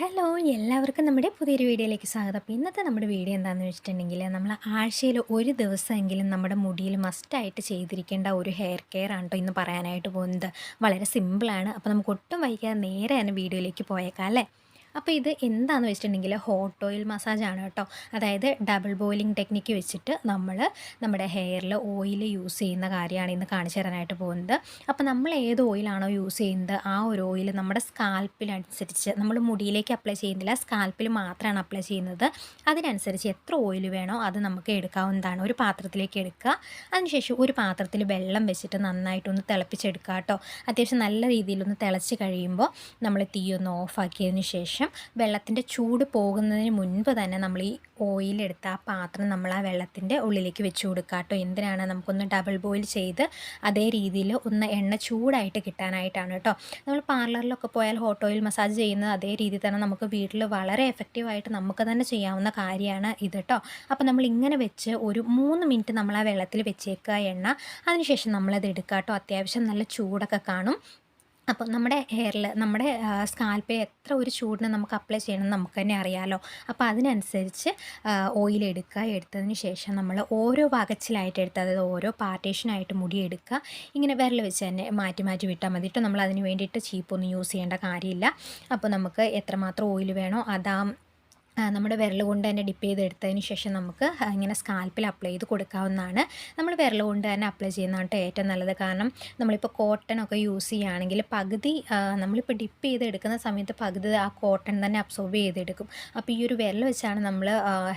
Hello എല്ലാവർക്കും നമ്മുടെ പുതിയൊരു വീഡിയോയിലേക്ക് സ്വാഗതം. അപ്പോൾ ഇന്നത്തെ നമ്മുടെ വീഡിയോ എന്താണെന്ന് വെച്ചിട്ടുണ്ടെങ്കിൽ നമ്മൾ ആഴ്ചയിൽ ഒരു ദിവസമെങ്കിലും നമ്മുടെ മുടിയിൽ മസ്റ്റായിട്ട് ചെയ്തിരിക്കേണ്ട ഒരു ഹെയർ കെയർ ആണ് കേട്ടോ ഇന്ന് പറയാനായിട്ട് പോകുന്നത്. വളരെ സിമ്പിളാണ് അപ്പോൾ നമുക്ക് ഒട്ടും വൈകാതെ നേരെ തന്നെ വീഡിയോയിലേക്ക് പോയേക്കാം അല്ലേ? അപ്പോൾ ഇത് എന്താണെന്ന് വെച്ചിട്ടുണ്ടെങ്കിൽ ഹോട്ട് ഓയിൽ മസാജ് ആണ് കേട്ടോ. അതായത് ഡബിൾ ബോയിലിംഗ് ടെക്നിക്ക് വെച്ചിട്ട് നമ്മൾ നമ്മുടെ ഹെയറിൽ ഓയിൽ യൂസ് ചെയ്യുന്ന കാര്യമാണ് ഇന്ന് കാണിച്ചു തരാനായിട്ട് പോകുന്നത്. അപ്പോൾ നമ്മൾ ഏത് ഓയിലാണോ യൂസ് ചെയ്യുന്നത് ആ ഒരു ഓയിൽ നമ്മുടെ സ്കാൽപ്പിനനുസരിച്ച് നമ്മൾ മുടിയിലേക്ക് അപ്ലൈ ചെയ്യുന്നില്ല സ്കാൽപ്പിൽ മാത്രമാണ് അപ്ലൈ ചെയ്യുന്നത്. അതിനനുസരിച്ച് എത്ര ഓയിൽ വേണോ അത് നമുക്ക് എടുക്കാവുന്നതാണ്. ഒരു പാത്രത്തിലേക്ക് എടുക്കുക. അതിനുശേഷം ഒരു പാത്രത്തിൽ വെള്ളം വെച്ചിട്ട് നന്നായിട്ടൊന്ന് തിളപ്പിച്ചെടുക്കുക കേട്ടോ. അത്യാവശ്യം നല്ല രീതിയിലൊന്ന് തിളച്ച് കഴിയുമ്പോൾ നമ്മൾ തീയൊന്ന് ഓഫാക്കിയതിന് ശേഷം ശേഷം വെള്ളത്തിന്റെ ചൂട് പോകുന്നതിന് മുൻപ് തന്നെ നമ്മൾ ഈ ഓയിലെടുത്ത് ആ പാത്രം നമ്മൾ ആ വെള്ളത്തിന്റെ ഉള്ളിലേക്ക് വെച്ച് കൊടുക്കുക കേട്ടോ. എന്തിനാണ്? നമുക്കൊന്ന് ഡബിൾ ബോയിൽ ചെയ്ത് അതേ രീതിയിൽ ഒന്ന് എണ്ണ ചൂടായിട്ട് കിട്ടാനായിട്ടാണ് കേട്ടോ. നമ്മൾ പാർലറിലൊക്കെ പോയാൽ ഹോട്ട് ഓയിൽ മസാജ് ചെയ്യുന്നത് അതേ രീതിയിൽ തന്നെ നമുക്ക് വീട്ടിൽ വളരെ എഫക്റ്റീവായിട്ട് നമുക്ക് തന്നെ ചെയ്യാവുന്ന കാര്യമാണ് ഇത് കേട്ടോ. അപ്പോൾ നമ്മൾ ഇങ്ങനെ വെച്ച് ഒരു മൂന്ന് മിനിറ്റ് നമ്മൾ ആ വെള്ളത്തിൽ വെച്ചേക്കുക എണ്ണ. അതിനുശേഷം നമ്മളത് എടുക്കുക കേട്ടോ. അത്യാവശ്യം നല്ല ചൂടൊക്കെ കാണും. അപ്പോൾ നമ്മുടെ ഹെയറിൽ നമ്മുടെ സ്കാൽപ്പിൽ എത്ര ഒരു ചൂടിന് നമുക്ക് അപ്ലൈ ചെയ്യണം നമുക്ക് തന്നെ അറിയാമല്ലോ അപ്പോൾ അതിനനുസരിച്ച് ഓയിൽ എടുക്കുക. എടുത്തതിന് ശേഷം നമ്മൾ ഓരോ വകച്ചിലായിട്ട് എടുത്ത് അതായത് ഓരോ പാർട്ടീഷനായിട്ട് മുടി എടുക്കുക. ഇങ്ങനെ വിരൽ വെച്ച് തന്നെ മാറ്റി മാറ്റി വിട്ടാൽ മതി കേട്ടോ. നമ്മൾ അതിന് വേണ്ടിയിട്ട് ചീപ്പൊന്നും യൂസ് ചെയ്യേണ്ട കാര്യമില്ല. അപ്പോൾ നമുക്ക് എത്രമാത്രം ഓയിൽ വേണോ അതാ നമ്മുടെ വിരൽ കൊണ്ട് തന്നെ ഡിപ്പ് ചെയ്തെടുത്തതിന് ശേഷം നമുക്ക് ഇങ്ങനെ സ്കാൽപ്പിൽ അപ്ലൈ ചെയ്ത് കൊടുക്കാവുന്നതാണ്. നമ്മൾ വിരൽ കൊണ്ട് തന്നെ അപ്ലൈ ചെയ്യുന്നതാണ് ഏറ്റവും നല്ലത്. കാരണം നമ്മളിപ്പോൾ കോട്ടൺ ഒക്കെ യൂസ് ചെയ്യുകയാണെങ്കിൽ പകുതി നമ്മളിപ്പോൾ ഡിപ്പ് ചെയ്ത് എടുക്കുന്ന സമയത്ത് പകുതി ആ കോട്ടൺ തന്നെ അബ്സോർബ് ചെയ്തെടുക്കും. അപ്പോൾ ഈ ഒരു വിരൽ വെച്ചാണ് നമ്മൾ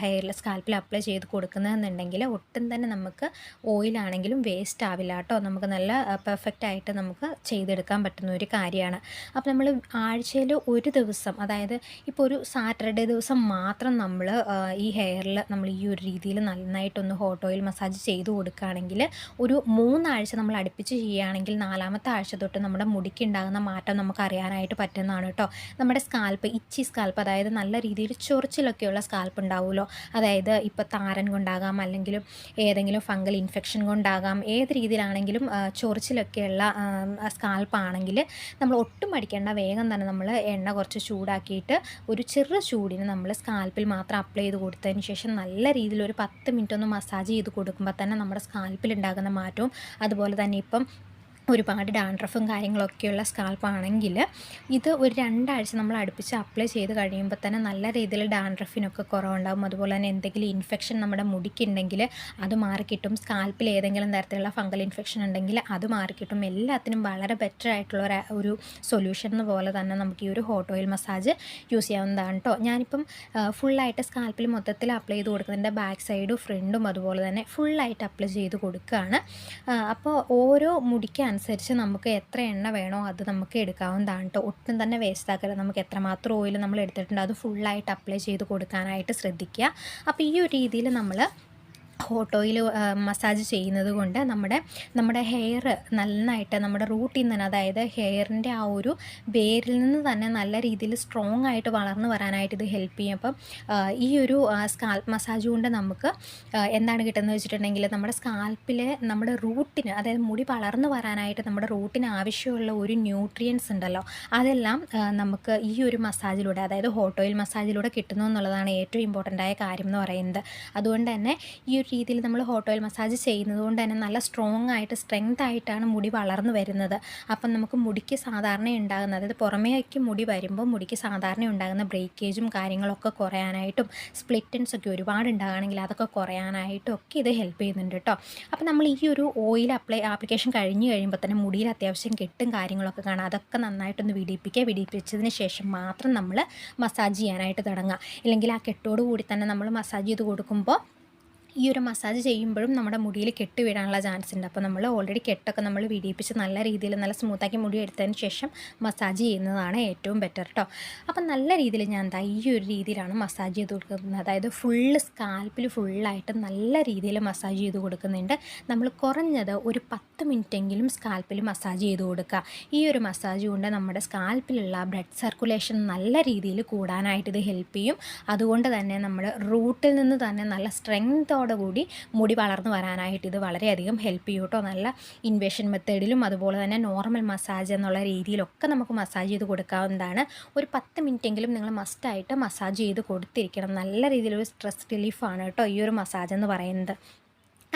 ഹെയറിൽ സ്കാൽപ്പിൽ അപ്ലൈ ചെയ്ത് കൊടുക്കുന്നതെന്നുണ്ടെങ്കിൽ ഒട്ടും തന്നെ നമുക്ക് ഓയിലാണെങ്കിലും വേസ്റ്റ് ആവില്ല കേട്ടോ. നമുക്ക് നല്ല പെർഫെക്റ്റ് ആയിട്ട് നമുക്ക് ചെയ്തെടുക്കാൻ പറ്റുന്ന ഒരു കാര്യമാണ്. അപ്പോൾ നമ്മൾ ആഴ്ചയിൽ ഒരു ദിവസം അതായത് ഇപ്പോൾ ഒരു സാറ്റർഡേ ദിവസം മാത്രം നമ്മൾ ഈ ഹെയറിൽ നമ്മൾ ഈ ഒരു രീതിയിൽ നന്നായിട്ടൊന്ന് ഹോട്ട് ഓയിൽ മസാജ് ചെയ്ത് കൊടുക്കുകയാണെങ്കിൽ ഒരു മൂന്നാഴ്ച നമ്മൾ അടുപ്പിച്ച് ചെയ്യുകയാണെങ്കിൽ നാലാമത്തെ ആഴ്ച തൊട്ട് നമ്മുടെ മുടിക്ക് ഉണ്ടാകുന്ന മാറ്റം നമുക്ക് അറിയാനായിട്ട് പറ്റുന്നതാണ് കേട്ടോ. നമ്മുടെ സ്കാൽപ്പ് ഇച്ചി സ്കാൽപ്പ് അതായത് നല്ല രീതിയിൽ ചൊറിച്ചിലൊക്കെയുള്ള സ്കാൽപ്പ് ഉണ്ടാവുമല്ലോ. അതായത് ഇപ്പോൾ താരൻ കൊണ്ടാകാം അല്ലെങ്കിൽ ഏതെങ്കിലും ഫംഗൽ ഇൻഫെക്ഷൻ കൊണ്ടാകാം ഏത് രീതിയിലാണെങ്കിലും ചൊറിച്ചിലൊക്കെയുള്ള സ്കാൽപ്പാണെങ്കിൽ നമ്മൾ ഒട്ടും മടിക്കേണ്ട വേഗം തന്നെ നമ്മൾ എണ്ണ കുറച്ച് ചൂടാക്കിയിട്ട് ഒരു ചെറു ചൂടിന് നമ്മൾ സ്കാൽപ്പിൽ മാത്രം അപ്ലൈ ചെയ്ത് കൊടുത്തതിന് ശേഷം നല്ല രീതിയിൽ ഒരു പത്ത് മിനിറ്റ് ഒന്ന് മസാജ് ചെയ്ത് കൊടുക്കുമ്പോൾ തന്നെ നമ്മുടെ സ്കാൽപ്പിൽ ഉണ്ടാകുന്ന മാറ്റവും അതുപോലെ തന്നെ ഇപ്പം ഒരുപാട് ഡാൻഡ്രഫും കാര്യങ്ങളൊക്കെയുള്ള സ്കാൽപ്പാണെങ്കിൽ ഇത് ഒരു രണ്ടാഴ്ച നമ്മൾ അടുപ്പിച്ച് അപ്ലൈ ചെയ്ത് കഴിയുമ്പോൾ തന്നെ നല്ല രീതിയിൽ ഡാൻഡ്രഫിനൊക്കെ കുറവുണ്ടാകും അതുപോലെ തന്നെ എന്തെങ്കിലും ഇൻഫെക്ഷൻ നമ്മുടെ മുടിക്കുണ്ടെങ്കിൽ അത് മാറിക്കിട്ടും. സ്കാൽപ്പിൽ ഏതെങ്കിലും തരത്തിലുള്ള ഫംഗൽ ഇൻഫെക്ഷൻ ഉണ്ടെങ്കിൽ അത് മാറിക്കിട്ടും. എല്ലാത്തിനും വളരെ ബെറ്റർ ആയിട്ടുള്ള ഒരു സൊല്യൂഷൻ പോലെ തന്നെ നമുക്ക് ഈ ഒരു ഹോട്ട് ഓയിൽ മസാജ് യൂസ് ചെയ്യാവുന്നതാണ് കേട്ടോ ഞാനിപ്പം ഫുള്ളായിട്ട് സ്കാൽപ്പിൽ മൊത്തത്തിൽ അപ്ലൈ ചെയ്ത് കൊടുക്കുന്നതിന്റെ ബാക്ക് സൈഡും ഫ്രണ്ടും അതുപോലെ തന്നെ ഫുള്ളായിട്ട് അപ്ലൈ ചെയ്ത് കൊടുക്കുകയാണ്. അപ്പോൾ ഓരോ മുടിക്കാൻ അനുസരിച്ച് നമുക്ക് എത്ര എണ്ണ വേണോ അത് നമുക്ക് എടുക്കാവുന്നതാണ് കേട്ടോ ഒട്ടും തന്നെ വേസ്റ്റ് ആക്കരുത്. നമുക്ക് എത്രമാത്രം ഓയിൽ നമ്മൾ എടുത്തിട്ടുണ്ട് അത് ഫുള്ളായിട്ട് അപ്ലൈ ചെയ്ത് കൊടുക്കാനായിട്ട് ശ്രദ്ധിക്കുക. അപ്പോൾ ഈ ഒരു രീതിയിൽ നമ്മൾ ഹോട്ട് ഓയിൽ മസാജ് ചെയ്യുന്നത് കൊണ്ട് നമ്മുടെ നമ്മുടെ ഹെയർ നന്നായിട്ട് നമ്മുടെ റൂട്ടിൽ നിന്ന് അതായത് ഹെയറിന്റെ ആ ഒരു വേരിൽ നിന്ന് തന്നെ നല്ല രീതിയിൽ സ്ട്രോങ് ആയിട്ട് വളർന്നു വരാനായിട്ട് ഇത് ഹെൽപ്പ് ചെയ്യും. അപ്പം ഈ ഒരു സ്കാൽപ്പ് മസാജ് കൊണ്ട് നമുക്ക് എന്താണ് കിട്ടുന്നത് വെച്ചിട്ടുണ്ടെങ്കിൽ നമ്മുടെ സ്കാൽപ്പിൽ നമ്മുടെ റൂട്ടിന് അതായത് മുടി വളർന്നു വരാനായിട്ട് നമ്മുടെ റൂട്ടിന് ആവശ്യമുള്ള ഒരു ന്യൂട്രിയൻസ് ഉണ്ടല്ലോ അതെല്ലാം നമുക്ക് ഈ ഒരു മസാജിലൂടെ അതായത് ഹോട്ട് ഓയിൽ മസാജിലൂടെ കിട്ടുന്നു എന്നുള്ളതാണ് ഏറ്റവും ഇമ്പോർട്ടന്റ് ആയ കാര്യം എന്ന് പറയുന്നത്. അതുകൊണ്ട് തന്നെ ഈ ഒരു രീതിയിൽ നമ്മൾ ഹോട്ട് ഓയിൽ മസാജ് ചെയ്യുന്നത് കൊണ്ട് തന്നെ നല്ല സ്ട്രോങ് ആയിട്ട് സ്ട്രെങ്ത് ആയിട്ടാണ് മുടി വളർന്നു വരുന്നത്. അപ്പം നമുക്ക് മുടിക്ക് സാധാരണ ഉണ്ടാകുന്ന അതായത് പുറമേക്ക് മുടി വരുമ്പോൾ മുടിക്ക് സാധാരണ ഉണ്ടാകുന്ന ബ്രേക്കേജും കാര്യങ്ങളൊക്കെ കുറയാനായിട്ടും സ്പ്ലിറ്റൻസ് ഒക്കെ ഒരുപാട് ഉണ്ടാകുകയാണെങ്കിൽ അതൊക്കെ കുറയാനായിട്ടും ഒക്കെ ഇത് ഹെൽപ്പ് ചെയ്യുന്നുണ്ട് കേട്ടോ അപ്പം നമ്മൾ ഈ ഒരു ഓയിൽ അപ്ലൈ ആപ്ലിക്കേഷൻ കഴിഞ്ഞ് കഴിയുമ്പോൾ തന്നെ മുടിയിൽ അത്യാവശ്യം കെട്ടും കാര്യങ്ങളൊക്കെ കാണാം. അതൊക്കെ നന്നായിട്ടൊന്ന് വിടിപ്പിക്കുക. വിടിപ്പിച്ചതിന് ശേഷം മാത്രം നമ്മൾ മസാജ് ചെയ്യാനായിട്ട് തുടങ്ങുക. ഇല്ലെങ്കിൽ ആ കെട്ടോട് കൂടി തന്നെ നമ്മൾ മസാജ് ചെയ്ത് കൊടുക്കുമ്പോൾ ഈ ഒരു മസാജ് ചെയ്യുമ്പോഴും നമ്മുടെ മുടിയിൽ കെട്ട് വീഴാനുള്ള ചാൻസ് ഉണ്ട്. അപ്പോൾ നമ്മൾ ഓൾറെഡി കെട്ടൊക്കെ നമ്മൾ വിടിയിപ്പിച്ച് നല്ല രീതിയിൽ നല്ല സ്മൂത്താക്കി മുടി എടുത്തതിന് ശേഷം മസാജ് ചെയ്യുന്നതാണ് ഏറ്റവും ബെറ്റർ കേട്ടോ അപ്പം നല്ല രീതിയിൽ ഞാൻ എന്താ ഈ ഒരു രീതിയിലാണ് മസാജ് ചെയ്ത് കൊടുക്കുന്നത്. അതായത് ഫുള്ള് സ്കാൽപ്പിൽ ഫുള്ളായിട്ട് നല്ല രീതിയിൽ മസാജ് ചെയ്ത് കൊടുക്കുന്നുണ്ട്. നമ്മൾ കുറഞ്ഞത് ഒരു പത്ത് മിനിറ്റെങ്കിലും സ്കാൽപ്പിൽ മസാജ് ചെയ്ത് കൊടുക്കുക. ഈ ഒരു മസാജ് കൊണ്ട് നമ്മുടെ സ്കാൽപ്പിലുള്ള ബ്ലഡ് സർക്കുലേഷൻ നല്ല രീതിയിൽ കൂടാനായിട്ട് ഇത് ഹെൽപ്പ് ചെയ്യും. അതുകൊണ്ട് തന്നെ നമ്മൾ റൂട്ടിൽ നിന്ന് തന്നെ നല്ല സ്ട്രെങ്തോടെ കൂടി മുടി വളർന്നു വരാനായിട്ട് ഇത് വളരെയധികം ഹെൽപ്പ് ചെയ്യും കേട്ടോ നല്ല ഇൻവേഷൻ മെത്തേഡിലും അതുപോലെ തന്നെ നോർമൽ മസാജ് എന്നുള്ള രീതിയിലൊക്കെ നമുക്ക് മസാജ് ചെയ്ത് കൊടുക്കാവുന്നതാണ്. ഒരു പത്ത് മിനിറ്റെങ്കിലും നിങ്ങൾ മസ്റ്റായിട്ട് മസാജ് ചെയ്ത് കൊടുത്തിരിക്കണം. നല്ല രീതിയിലൊരു സ്ട്രെസ് റിലീഫാണ് കേട്ടോ ഈ ഒരു മസാജ് എന്ന് പറയുന്നത്.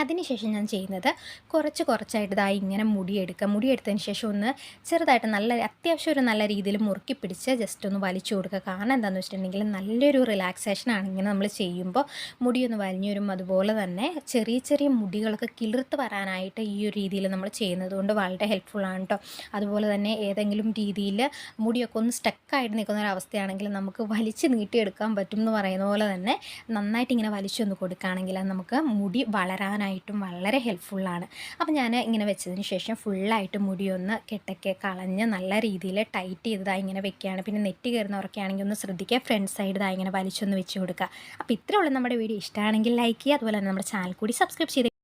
അതിനുശേഷം ഞാൻ ചെയ്യുന്നത് കുറച്ച് കുറച്ചായിട്ട് ഇതായി ഇങ്ങനെ മുടിയെടുക്കുക. മുടിയെടുത്തതിന് ശേഷം ഒന്ന് ചെറുതായിട്ട് നല്ല അത്യാവശ്യം ഒരു നല്ല രീതിയിൽ മുറുക്കി പിടിച്ച് ജസ്റ്റ് ഒന്ന് വലിച്ചു കൊടുക്കുക. കാരണം എന്താണെന്ന് വെച്ചിട്ടുണ്ടെങ്കിൽ നല്ലൊരു റിലാക്സേഷൻ ആണ് ഇങ്ങനെ നമ്മൾ ചെയ്യുമ്പോൾ. മുടിയൊന്ന് വലിഞ്ഞു വരും അതുപോലെ തന്നെ ചെറിയ ചെറിയ മുടികളൊക്കെ കിളിർത്ത് വരാനായിട്ട് ഈ ഒരു രീതിയിൽ നമ്മൾ ചെയ്യുന്നത് കൊണ്ട് വളരെ ഹെൽപ്ഫുള്ളാണ് കേട്ടോ അതുപോലെ തന്നെ ഏതെങ്കിലും രീതിയിൽ മുടിയൊക്കെ ഒന്ന് സ്റ്റക്കായിട്ട് നിൽക്കുന്ന ഒരു അവസ്ഥയാണെങ്കിൽ നമുക്ക് വലിച്ച് നീട്ടിയെടുക്കാൻ പറ്റും എന്ന് പറയുന്ന പോലെ തന്നെ നന്നായിട്ട് ഇങ്ങനെ വലിച്ചൊന്ന് കൊടുക്കുകയാണെങ്കിൽ നമുക്ക് മുടി വളരാനായിട്ടും വളരെ ഹെൽപ്ഫുള്ളാണ് അപ്പോൾ ഞാൻ ഇങ്ങനെ വെച്ചതിന് ശേഷം ഫുള്ളായിട്ട് മുടിയൊന്ന് കെട്ടൊക്കെ കളഞ്ഞ് നല്ല രീതിയിൽ ടൈറ്റ് ചെയ്തതായി ഇങ്ങനെ വെക്കുകയാണ് പിന്നെ നെറ്റ് കയറുന്നവരൊക്കെ ആണെങ്കിൽ ഒന്ന് ശ്രദ്ധിക്കുക. ഫ്രണ്ട് സൈഡ് ഇങ്ങനെ വലിച്ചൊന്ന് വെച്ച് കൊടുക്കുക. അപ്പോൾ ഇത്രയുള്ള നമ്മുടെ വീഡിയോ. ഇഷ്ടമാണെങ്കിൽ ലൈക്ക് ചെയ്യുക. അതുപോലെ തന്നെ നമ്മുടെ ചാനൽ കൂടി സബ്സ്ക്രൈബ് ചെയ്ത്